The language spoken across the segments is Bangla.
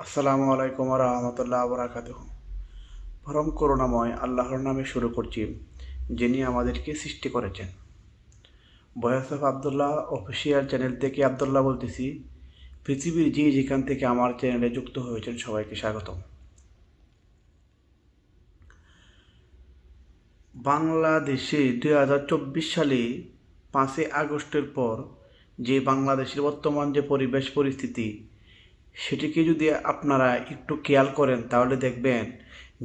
আসসালামু আলাইকুম রহমতুল্লাহ বরাকাত পরম করুণাময় আল্লাহর নামে শুরু করছি, যিনি আমাদেরকে সৃষ্টি করেছেন। বয়স অফ আবদুল্লাহ অফিসিয়াল চ্যানেল থেকে আবদুল্লাহ বলতেছি, পৃথিবীর যে যেখান থেকে আমার চ্যানেলে যুক্ত হয়েছেন সবাইকে স্বাগতম। বাংলাদেশে দুই হাজার চব্বিশ সালে পাঁচই আগস্টের পর যে বাংলাদেশের বর্তমান যে পরিবেশ পরিস্থিতি সেটিকে যদি আপনারা একটু খেয়াল করেন, তাহলে দেখবেন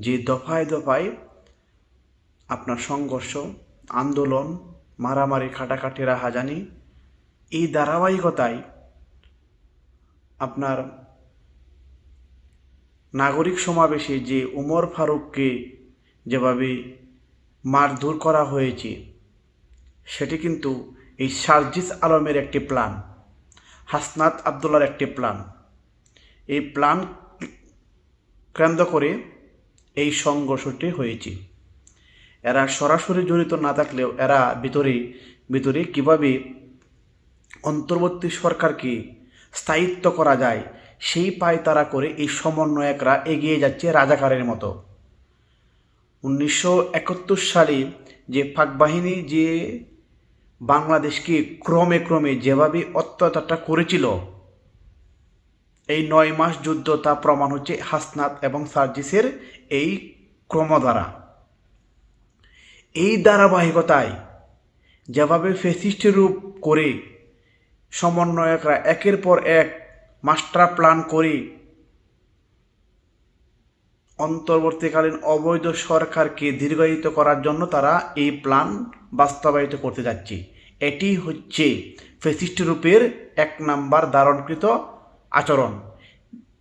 যে দফায় দফায় আপনার সংঘর্ষ, আন্দোলন, মারামারি খাটাখাটি রাহাজানি এই ধারাবাহিকতায় আপনার নাগরিক সমাবেশে যে উমর ফারুককে যেভাবে মারধর করা হয়েছে, সেটি কিন্তু এই সার্জিস আলমের একটি প্ল্যান, হাসনাত আবদুল্লার একটি প্ল্যান। এই প্ল্যান কেন্দ্র করে এই সংঘর্ষটি হয়েছে। এরা সরাসরি জড়িত না থাকলেও এরা ভিতরে ভিতরে কীভাবে অন্তর্বর্তী সরকারকে স্থায়িত্ব করা যায়, সেই পায় তারা করে এই সমন্বয়করা এগিয়ে যাচ্ছে রাজাকারের মতো। উনিশশো একাত্তর সালে যে পাক বাহিনী যে বাংলাদেশকে ক্রমে ক্রমে যেভাবে অত্যাচারটা করেছিল এই নয় মাস যুদ্ধ তা প্রমাণ হচ্ছে হাসনাত এবং সার্জিসের এই ক্রম দ্বারা এই ধারাবাহিকতায় যেভাবে ফেসিস্ট রূপ করে সমন্বয়করা একের পর এক মাস্টার প্ল্যান করে অন্তর্বর্তীকালীন অবৈধ সরকারকে দীর্ঘায়িত করার জন্য তারা এই প্ল্যান বাস্তবায়িত করতে যাচ্ছে। এটি হচ্ছে ফেসিস্ট রূপের এক নাম্বার ধারণকৃত আচরণ।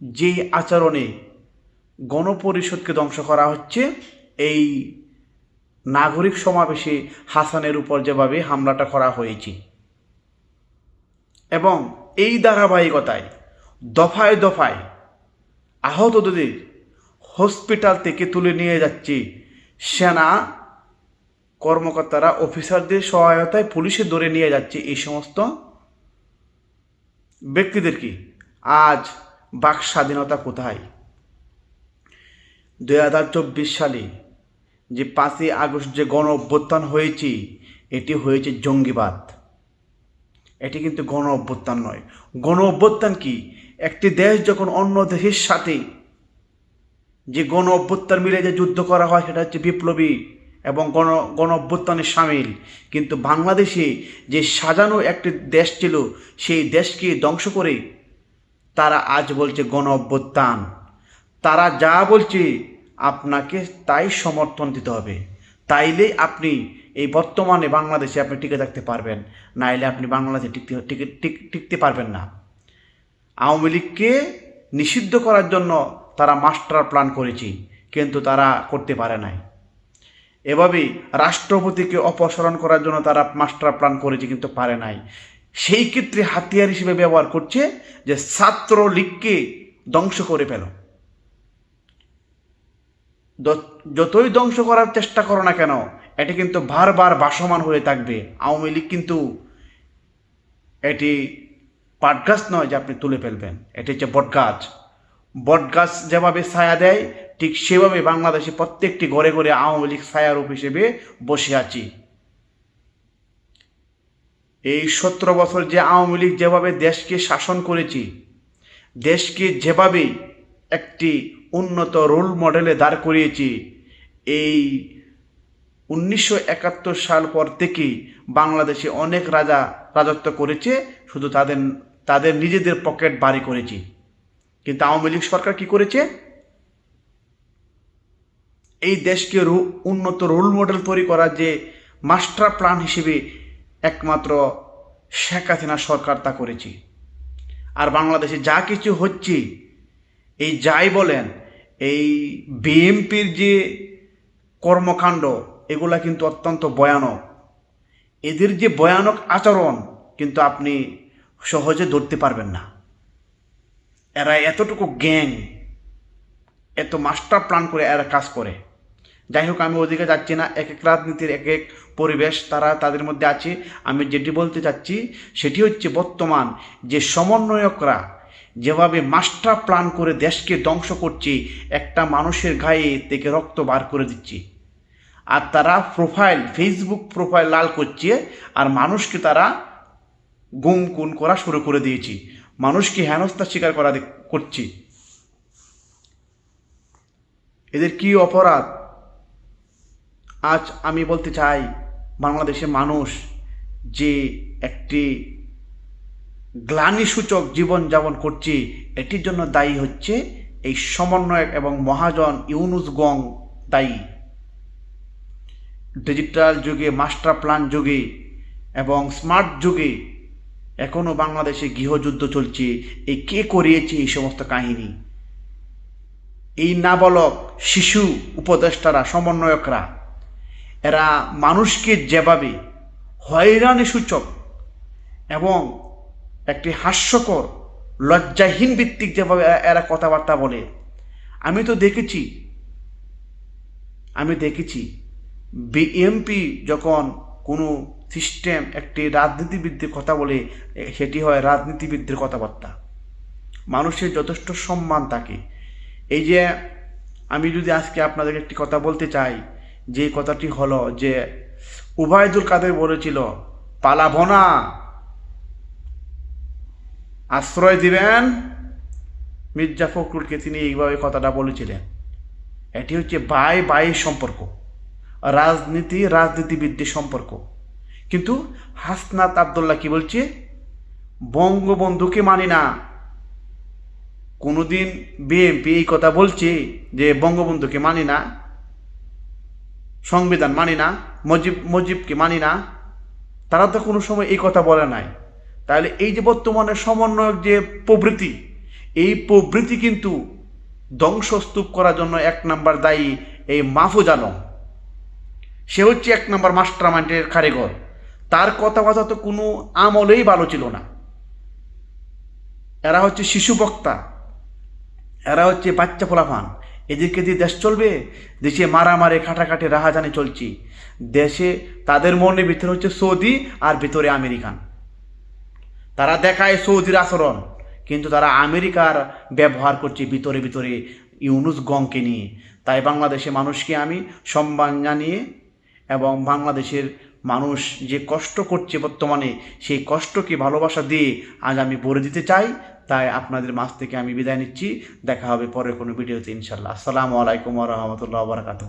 যেই আচরণে গণপরিষদকে ধ্বংস করা হচ্ছে, এই নাগরিক সমাবেশে হাসানের উপর যেভাবে হামলাটা করা হয়েছে। এবং এই ধারাবাহিকতায় দফায় দফায় আহতদের হসপিটাল থেকে তুলে নিয়ে যাচ্ছে সেনা কর্মকর্তারা, অফিসারদের সহায়তায় পুলিশে ধরে নিয়ে যাচ্ছে এই সমস্ত ব্যক্তিদেরকে। আজ বাক স্বাধীনতা কোথায়? দুই হাজার চব্বিশ সালে যে পাঁচই আগস্ট যে গণ অভ্যুত্থান হয়েছে, এটি হয়েছে জঙ্গিবাদ। এটি কিন্তু গণ অভ্যুত্থান নয়। গণ অভ্যুত্থান কি? একটি দেশ যখন অন্য দেশের সাথে যে গণ অভ্যুত্থান মিলে যে যুদ্ধ করা হয়, সেটা হচ্ছে বিপ্লবী এবং গণ গণ অভ্যুত্থানে সামিল। কিন্তু বাংলাদেশে যে সাজানো একটি দেশ ছিল, সেই দেশকে ধ্বংস করে তারা আজ বলছে গণ অভ্যুত্থান। তারা যা বলছে আপনাকে তাই সমর্থন দিতে হবে। তাইলে আপনি এই বর্তমানে বাংলাদেশে আপনি টিকে থাকতে পারবেন। নাইলে আপনি বাংলাদেশে টিকতে, টিকে, টিক- টিকতে পারবেন না। আওয়ামী লীগকে নিষিদ্ধ করার জন্য তারা মাস্টার প্ল্যান করেছি, কিন্তু তারা করতে পারে নাই। এভাবেই রাষ্ট্রপতিকে অপসারণ করার জন্য তারা মাস্টার প্ল্যান করেছে, কিন্তু পারে নাই। সেই ক্ষেত্রে হাতিয়ার হিসেবে ব্যবহার করছে যে ছাত্র লীগকে ধ্বংস করে ফেল। যতই ধ্বংস করার চেষ্টা করো না কেন, এটি কিন্তু বারবার বাসমান হয়ে থাকবে। আওয়ামী লীগ কিন্তু এটি পাটগাছ নয় যে আপনি তুলে ফেলবেন, এটি হচ্ছে বটগাছ। বটগাছ যেভাবে ছায়া দেয়, ঠিক সেভাবে বাংলাদেশে প্রত্যেকটি ঘরে ঘরে আওয়ামী লীগ ছায়ারূপ হিসেবে বসে আছি। এই সতেরো বছর যে আওয়ামী লীগ যেভাবে দেশকে শাসন করেছি, দেশকে যেভাবে একটি উন্নত রোল মডেলে দাঁড় করিয়েছি, এই উনিশশো একাত্তর সাল পর থেকেই বাংলাদেশে অনেক রাজা রাজত্ব করেছে, শুধু তাদের তাদের নিজেদের পকেট বাড়ি করেছি। কিন্তু আওয়ামী লীগ সরকার কি করেছে? এই দেশকে উন্নত রোল মডেল তৈরি করার যে মাস্টার প্ল্যান হিসেবে একমাত্র শেখ হাসিনা সরকার তা করেছি। আর বাংলাদেশে যা কিছু হচ্ছে, এই যাই বলেন, এই বিএমপির যে কর্মকাণ্ড, এগুলা কিন্তু অত্যন্ত ভয়ানক। এদের যে ভয়ানক আচরণ কিন্তু আপনি সহজে ধরতে পারবেন না। এরা এতটুকু গ্যাং, এত মাস্টার প্ল্যান করে এরা কাজ করে। যাই হোক আমি ওদিকে যাচ্ছি না। এক এক রাজনীতির এক এক পরিবেশ তারা তাদের মধ্যে আছে। আমি যেটি বলতে চাচ্ছি, সেটি হচ্ছে বর্তমান যে সমন্বয়করা যেভাবে মাস্টার প্ল্যান করে দেশকে ধ্বংস করছে, একটা মানুষের গায়ে থেকে রক্ত বার করে দিচ্ছে। আর তারা প্রোফাইল ফেসবুক প্রোফাইল লাল করছে, আর মানুষকে তারা গুম খুন করা শুরু করে দিয়েছে। মানুষকে হেনস্থার শিকার করা করছে। এদের কি অপরাধ? আজ আমি বলতে চাই, বাংলাদেশের মানুষ যে একটি গ্লানিসূচক জীবনযাপন করছে, এটির জন্য দায়ী হচ্ছে এই সমন্বয়ক এবং মহাজন ইউনুস গং দায়ী। ডিজিটাল যুগে, মাস্টার প্ল্যান যুগে এবং স্মার্ট যুগে এখনও বাংলাদেশে গৃহযুদ্ধ চলছে। এই কে করিয়েছে এই সমস্ত কাহিনী? এই নাবালক, শিশু উপদেষ্টারা, সমন্বয়করা এরা মানুষকে যেভাবে হয়রানি সূচক এবং একটি হাস্যকর, লজ্জাহীন ভিত্তিক যেভাবে এরা- কথাবার্তা বলে, আমি তো দেখেছি, আমি দেখেছি বিএমপি যখন কোনো সিস্টেম একটি রাজনীতিবিদদের কথা বলে সেটি হয় রাজনীতিবিদদের কথাবার্তা। মানুষের যথেষ্ট সম্মান থাকে। এই যে আমি যদি আজকে আপনাদের একটি কথা বলতে চাই যে কথাটি হলো যে উবায়দুল কাদের বলেছিল, পালাবো না। আশ্রয় দিবেন? মির্জা ফখরুলকে তিনি এইভাবে কথাটা বলেছিলেন। এটি হচ্ছে বাই বাই সম্পর্ক। রাজনীতি, রাজনীতিবিদদের সম্পর্ক। কিন্তু হাসনাত আবদুল্লাহ কি বলছে? বঙ্গবন্ধুকে মানি না। কোনোদিন বিএনপি এই কথা বলছে যে বঙ্গবন্ধুকে মানি না। সংবিধান মানি না, মজিব, মজিবকে মানি না, তারা তো কোনো সময় এই কথা বলে নাই। তাহলে এই যে বর্তমানে সমন্বয়ক যে প্রবৃত্তি, এই প্রবৃত্তি কিন্তু ধ্বংসস্তূপ করার জন্য এক নাম্বার দায়ী এই মাহফুজ আলম। সে হচ্ছে এক নাম্বার মাস্টার মাইন্ডের কারিগর। তার কথাবার্তা তো কোনো আমলেই ভালো ছিল না। এরা হচ্ছে শিশু বক্তা, এরা হচ্ছে বাচ্চা ফোলাফান এদেরকে দিয়ে দেশ চলবে? দেশে মারামারি, খাটাখাটি, রাহাজানি চলছে। দেশে তাদের মনে ভিতরে হচ্ছে সৌদি আর ভিতরে আমেরিকান। তারা দেখায় সৌদির আচরণ, কিন্তু তারা আমেরিকার ব্যবহার করছে ভিতরে ভিতরে ইউনুস গংকে নিয়ে। তাই বাংলাদেশে মানুষকে আমি সম্মান জানিয়ে এবং বাংলাদেশের মানুষ যে কষ্ট করছে বর্তমানে, সেই কষ্টকে ভালোবাসা দিয়ে আজ আমি বলে দিতে চাই। তাই আপনাদের মাছ থেকে আমি বিদায় নিচ্ছি। দেখা হবে পরে কোনো ভিডিওতে ইনশাল্লাহ আসসালামু আলাইকুম রহমতুল্লাহ বারাকাতুহ।